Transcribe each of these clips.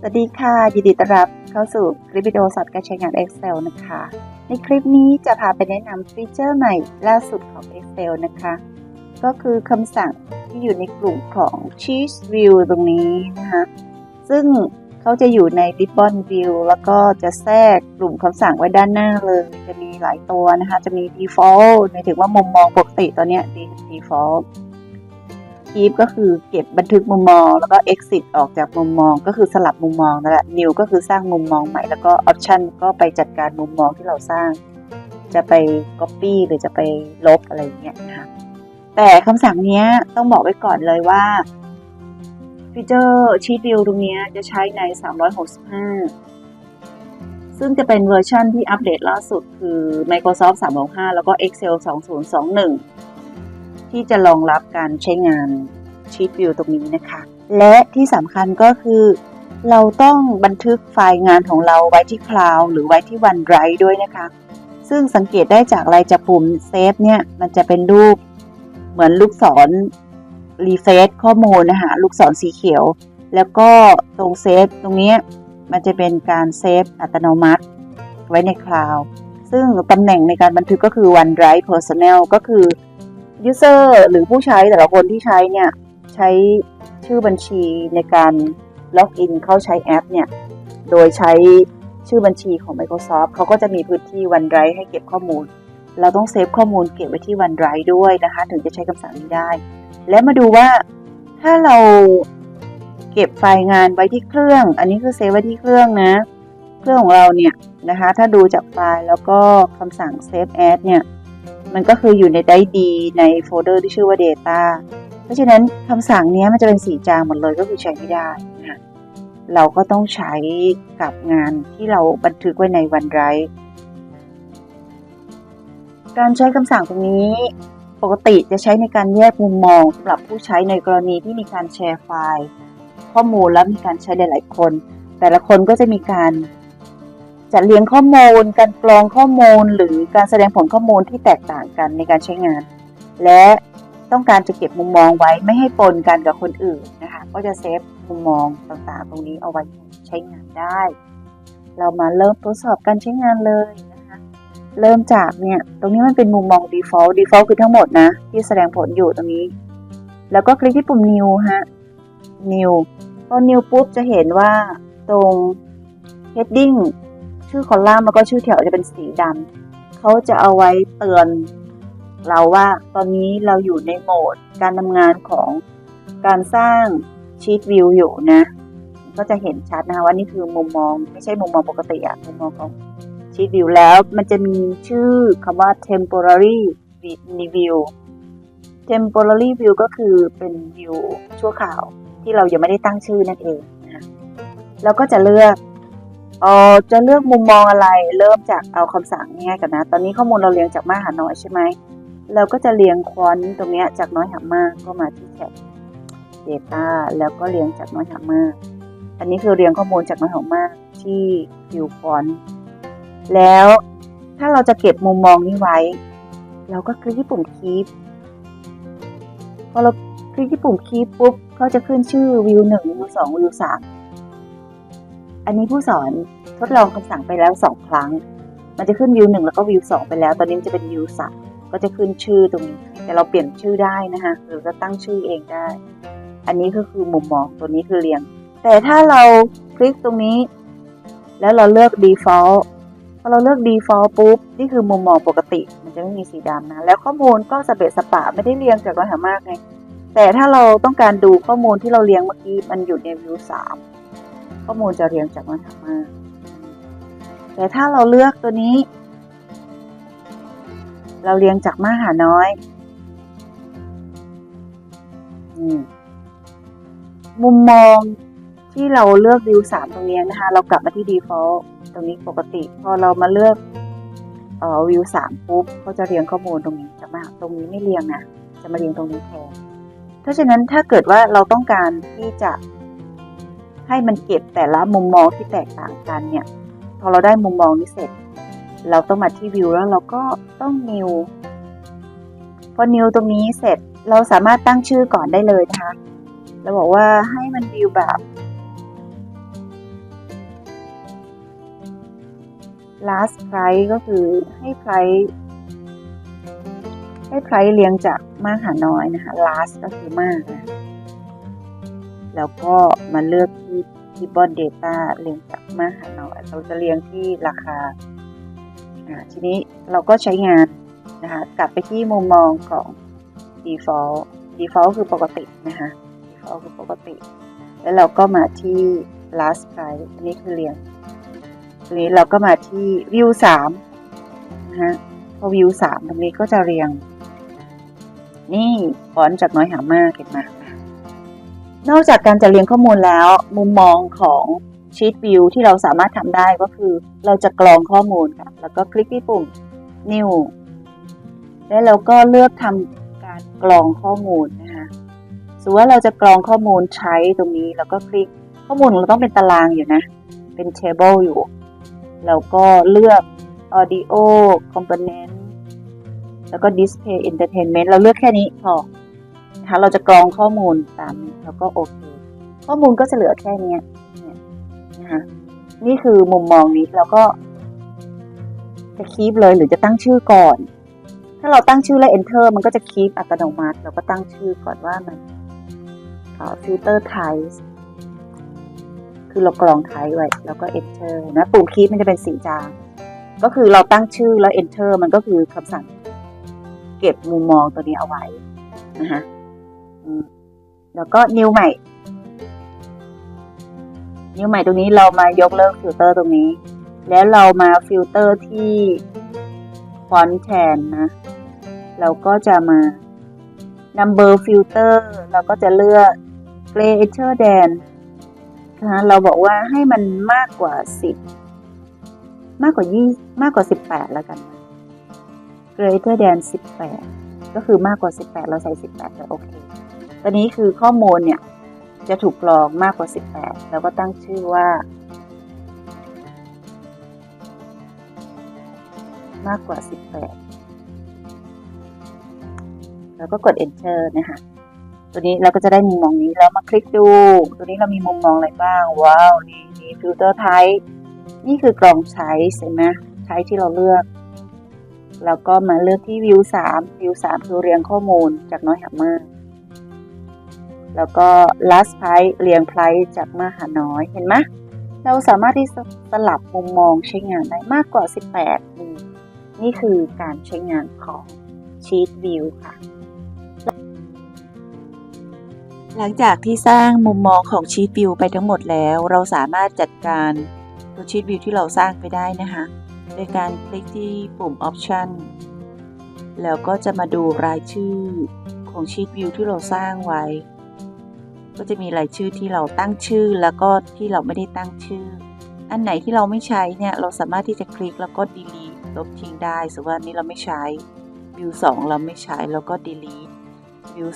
สวัสดีค่ะ ยินดีต้อนรับเข้าสู่คลิปวิดีโอสอนการใช้งาน Excel นะคะ ในคลิปนี้จะพาไปแนะนำฟีเจอร์ใหม่ล่าสุดของ Excel นะคะ ก็คือคำสั่งที่อยู่ในกลุ่มของ Cheese View ตรงนี้นะคะ ซึ่งเขาจะอยู่ใน Ribbon View แล้วก็จะแทรกกลุ่มคำสั่งไว้ด้านหน้าเลย จะมีหลายตัวนะคะ จะมี Default หมายถึงว่ามุมมองปกติตอนเนี้ย Default keep ก็คือเก็บบันทึกมุมมอง แล้วก็ exit ออกจากมุมมอง ก็คือสลับมุมมองนั่นแหละ new ก็คือสร้างมุมมองใหม่ แล้วก็ option ก็ไปจัดการมุมมองที่เราสร้าง จะไป copy หรือจะไปลบอะไรอย่างเงี้ยนะคะแต่คำสั่งนี้ต้องบอกไว้ก่อนเลยว่าฟีเจอร์ Sheet View ตรงนี้จะใช้ใน 365 ซึ่งจะเป็นเวอร์ชันที่อัปเดตล่าสุดคือ Microsoft 365 แล้วก็ Excel 2021 ที่จะรองรับการใช้งาน Sheet View ตรงนี้นะคะ และที่สำคัญก็คือ เราต้องบันทึกไฟล์งานของเราไว้ที่คลาวด์หรือไว้ที่ OneDrive ด้วยนะคะ ซึ่งสังเกตได้จากอะไรจากปุ่มเซฟเนี่ยมันจะเป็นรูปเหมือนลูกศรรีเฟซข้อมูลนะคะลูกศรสีเขียว แล้วก็ตรงเซฟตรงนี้มันจะเป็นการเซฟอัตโนมัติ ไว้ในคลาวด์ซึ่งตำแหน่งในการบันทึกก็คือ OneDrive Personal ก็คือ User หรือผู้ใช้แต่ละคนที่ใช้เนี่ยใช้ชื่อบัญชีในการล็อกอินเข้าใช้แอปเนี่ยโดยใช้ชื่อบัญชีของ Microsoft เขาก็จะมีพื้นที่ OneDrive ให้เก็บข้อมูล เราต้องเซฟข้อมูลเก็บไว้ที่ OneDrive ด้วยนะคะ ถึงจะใช้คำสั่งนี้ได้ และมาดูว่าถ้าเราเก็บไฟล์งานไว้ที่เครื่อง อันนี้คือเซฟไว้ที่เครื่องนะ เครื่องของเราเนี่ยนะคะ ถ้าดูจากไฟล์แล้วก็คำสั่ง Save As เนี่ย มันก็คืออยู่ในไดร์ดีในโฟลเดอร์ที่ชื่อว่า Data เพราะฉะนั้นคำสั่งนี้มันจะเป็นสีจางหมดเลยก็คือใช้ไม่ได้นะคะเราก็ต้องใช้กับงานที่เราบันทึกไว้ใน OneDrive การใช้คำสั่งตรงนี้ปกติจะใช้ในการแยกมุมมองสำหรับผู้ใช้ในกรณีที่มีการแชร์ไฟล์ ข้อมูลแล้วมีการใช้หลาย ๆ คน แต่ละคนก็จะมีการ จัดเรียงข้อมูล การกรองข้อมูล หรือการแสดงผลข้อมูลที่แตกต่างกันในการใช้งาน และต้องการจะเก็บมุมมองไว้ไม่ให้ปนกันกับคนอื่นนะคะก็จะเซฟมุมมองต่างๆ ตรงนี้เอาไว้ใช้งานได้ เรามาเริ่มทดสอบการใช้งานเลยนะคะเริ่มจากเนี่ยตรงนี้มันเป็นมุมมอง default default คือทั้งหมดนะที่แสดงผลอยู่ตรงนี้ แล้วก็คลิกที่ปุ่ม new ฮะ new พอ new ปุ๊บจะเห็นว่าตรง heading ชื่อคอลัมน์แล้วก็ชื่อแถวจะเป็นสีดำเขาจะเอาไว้เตือนเราว่าตอนนี้เราอยู่ในโหมดการทำงานของการสร้างชีตวิวอยู่นะ ก็จะเห็นชัดนะคะว่านี่คือมุมมองไม่ใช่มุมมองปกติอะมุมมองของชีตวิวแล้วมันจะมีชื่อคำว่า temporary view temporary view ก็คือเป็นวิวชั่วคราวที่เรายังไม่ได้ตั้งชื่อนั่นเองนะคะแล้วก็จะเลือก เออจะเลือกมุมมองอะไร เริ่มจากเอาคำสั่งง่ายๆกันนะ ตอนนี้ข้อมูลเราเรียงจากมากหาน้อยใช่ไหม เราก็จะเรียงควอนตรงเนี้ยจากน้อยหามากก็มาที่แท็บ Data แล้วก็เรียงจากน้อยหามาก อันนี้คือเรียงข้อมูลจากน้อยหามากที่วิวฟอนแล้วถ้าเราจะเก็บมุมมองนี้ไว้ เราก็คลิกที่ปุ่ม Keep พอเราคลิกที่ปุ่ม Keep ปุ๊บก็จะขึ้นชื่อวิวหนึ่งวิวสองวิวสาม อันนี้ผู้สอนทดลองคำสั่งไปแล้วสองครั้ง มันจะขึ้นวิวหนึ่งแล้วก็วิวสองไปแล้ว ตอนนี้จะเป็นวิวสามก็จะขึ้นชื่อตรงนี้ แต่เราเปลี่ยนชื่อได้นะคะหรือจะตั้งชื่อเองได้ อันนี้ก็คือมุมมองตัวนี้คือเรียง แต่ถ้าเราคลิกตรงนี้ แล้วเราเลือก default พอเราเลือก default ปุ๊บ นี่คือมุมมองปกติ มันจะไม่มีสีดำนะ แล้วข้อมูลก็สเปซสปะไม่ได้เรียงจากน้อยหามากไงแต่ถ้าเราต้องการดูข้อมูลที่เราเรียงเมื่อกี้มันอยู่ในวิวสาม ข้อมูลจะเรียงจากน้อยหามา แต่ถ้าเราเลือกตัวนี้ เราเรียงจากมากหาน้อยมุมมองที่เราเลือกวิวสามตรงนี้นะคะ เรากลับมาที่ default ตรงนี้ปกติ พอเรามาเลือกเอ่อวิวสามปุ๊บเขาจะเรียงข้อมูลตรงนี้จะมาตรงนี้ไม่เรียงนะจะมาเรียงตรงนี้แทนเพราะฉะนั้นถ้าเกิดว่าเราต้องการที่จะ ให้มันเก็บแต่ละมุมมองที่แตกต่างกันเนี่ย พอเราได้มุมมองนี้เสร็จ เราต้องมาที่วิวแล้วเราก็ต้อง new พอ new ตรงนี้เสร็จเราสามารถตั้งชื่อก่อนได้เลยนะคะเราบอกว่าให้มันวิวแบบ last price ก็คือให้ price ให้ price เรียงจากมากหาน้อยนะคะ last ก็คือมากนะ แล้วก็มาเลือกที่ที่ bond data เรียงจากมาหาน้อยเราจะเรียงที่ราคา ทีนี้เราก็ใช้งานนะคะกลับไปที่มุมมองของ default default คือปกตินะคะ default คือปกติ แล้วเราก็มาที่ last price อันนี้คือเรียงทีนี้เราก็มาที่ view 3นะฮะพอ view 3ตรงนี้ก็จะเรียง นี่ฟอนต์จากน้อยหามากเห็นไหม นอกจากการจะเรียงข้อมูลแล้ว มุมมองของชีตวิวที่เราสามารถทำได้ก็คือ เราจะกรองข้อมูลค่ะ แล้วก็คลิกที่ปุ่ม new แล้วเราก็เลือกทำการกรองข้อมูลนะคะสมมติว่าเราจะกรองข้อมูลใช้ตรงนี้แล้วก็คลิกข้อมูลของเราต้องเป็นตารางอยู่นะ เป็น table อยู่แล้วก็เลือก audio component แล้วก็ display entertainment เราเลือกแค่นี้พอ นะคะ เราจะกรองข้อมูลตามนี้แล้วก็โอเค ข้อมูลก็จะเหลือแค่นี้นี่นะคะนี่คือมุมมองนี้แล้วก็จะคีปเลยหรือจะตั้งชื่อก่อน ถ้าเราตั้งชื่อแล้ว enter มันก็จะคีปอัตโนมัติ เราก็ตั้งชื่อก่อนว่ามันเอ่อ filter type คือเรากรองไทป์ไว้แล้วก็ enter นะปุ่มคีย์มันจะเป็นสีจาง ก็คือเราตั้งชื่อแล้ว enter มันก็คือคำสั่งเก็บมุมมองตัวนี้เอาไว้นะคะ แล้วก็ new ใหม่ new ใหม่ตรงนี้เรามายกเลิกฟิลเตอร์ตรงนี้ แล้วเรามาฟิลเตอร์ที่ฟอนต์แทนนะ เราก็จะมา number filter เราก็จะเลือก greater than นะคะเราบอกว่าให้มันมากกว่าสิบมากกว่ายี่มากกว่าสิบแปดแล้วกัน greater than สิบแปดก็คือมากกว่าสิบแปดเราใส่สิบแปดเลยโอเค ตอนนี้คือข้อมูลเนี่ยจะถูกกรองมากกว่าสิบแปดแล้วก็ตั้งชื่อว่า มากกว่าสิบแปดแล้วก็กด enter นะคะ ตัวนี้เราก็จะได้มุมมองนี้แล้วมาคลิกดู ตัวนี้เรามีมุมมองอะไรบ้าง ว้าว นี่นี่ฟิลเตอร์ไทป์นี่คือกล่องใช้ใช่ไหมใช้ที่เราเลือก แล้วก็มาเลือกที่วิวสามวิวสามคือเรียงข้อมูลจากน้อยหามาก แล้วก็ last price เรียง price จากมาหาน้อยเห็นไหมเราสามารถที่จะสลับมุมมองใช้งานได้มากกว่า 18 นี่นี่คือการใช้งานของ Sheet View ค่ะ หลังจากที่สร้างมุมมองของชีตวิวไปทั้งหมดแล้ว เราสามารถจัดการตัวชีตวิวที่เราสร้างไปได้นะคะโดยการคลิกที่ปุ่ม Option แล้วก็จะมาดูรายชื่อของชีตวิวที่เราสร้างไว้ ก็จะมีรายชื่อที่เราตั้งชื่อแล้วก็ที่เราไม่ได้ตั้งชื่อ อันไหนที่เราไม่ใช้เนี่ยเราสามารถที่จะคลิกแล้วก็ delete ลบทิ้งได้สมมติว่าอันนี้เราไม่ใช้วิว2เราไม่ใช้แล้วก็ delete วิว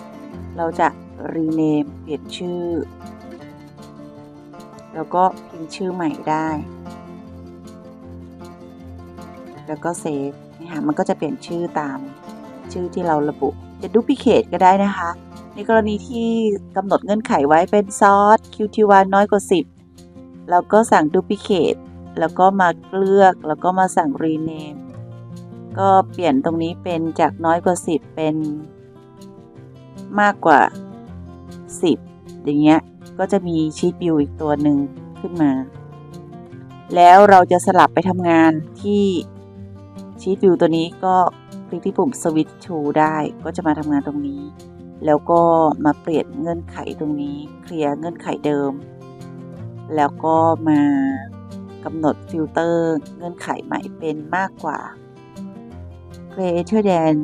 3เราจะ rename เปลี่ยนชื่อ แล้วก็พิมพ์ชื่อใหม่ได้ แล้วก็เซฟนะคะมันก็จะเปลี่ยนชื่อตามชื่อที่เราระบุ จะ duplicate ก็ได้นะคะ ในกรณีที่กำหนดเงื่อนไขไว้เป็นซอส QT1 น้อยกว่า 10เราก็สั่ง duplicate แล้วก็มาเลือกแล้วก็มาสั่ง rename ก็เปลี่ยนตรงนี้เป็นจากน้อยกว่า 10 เป็นมากกว่า 10 อย่างเงี้ย ก็จะมีชีตวิวอีกตัวหนึ่งขึ้นมา แล้วเราจะสลับไปทำงานที่ชีตวิวตัวนี้ก็คลิกที่ปุ่ม switch to ได้ ก็จะมาทำงานตรงนี้ แล้วก็มาเปลี่ยนเงื่อนไขตรงนี้ เคลียร์เงื่อนไขเดิม แล้วก็มากำหนดฟิลเตอร์เงื่อนไขใหม่เป็นมากกว่า greater than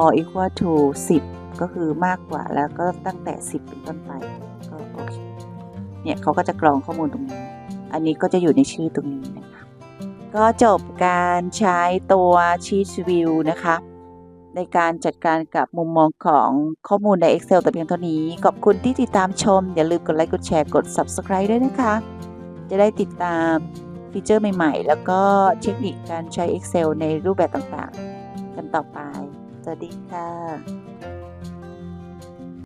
or equal to 10 ก็คือมากกว่าแล้วก็ตั้งแต่ 10 เป็นต้นไปก็โอเคเนี่ยเขาก็จะกรองข้อมูลตรงนี้ อันนี้ก็จะอยู่ในชื่อตรงนี้นะคะ ก็จบการใช้ตัว Sheet View นะคะ ในการจัดการกับมุมมองของข้อมูลใน Excel แต่เพียงเท่านี้ ขอบคุณที่ติดตามชม อย่าลืมกดไลค์กดแชร์กด Subscribe ด้วยนะคะ จะได้ติดตามฟีเจอร์ใหม่ๆ แล้วก็เทคนิคการใช้ Excel ในรูปแบบต่างๆ กันต่อไป สวัสดีค่ะ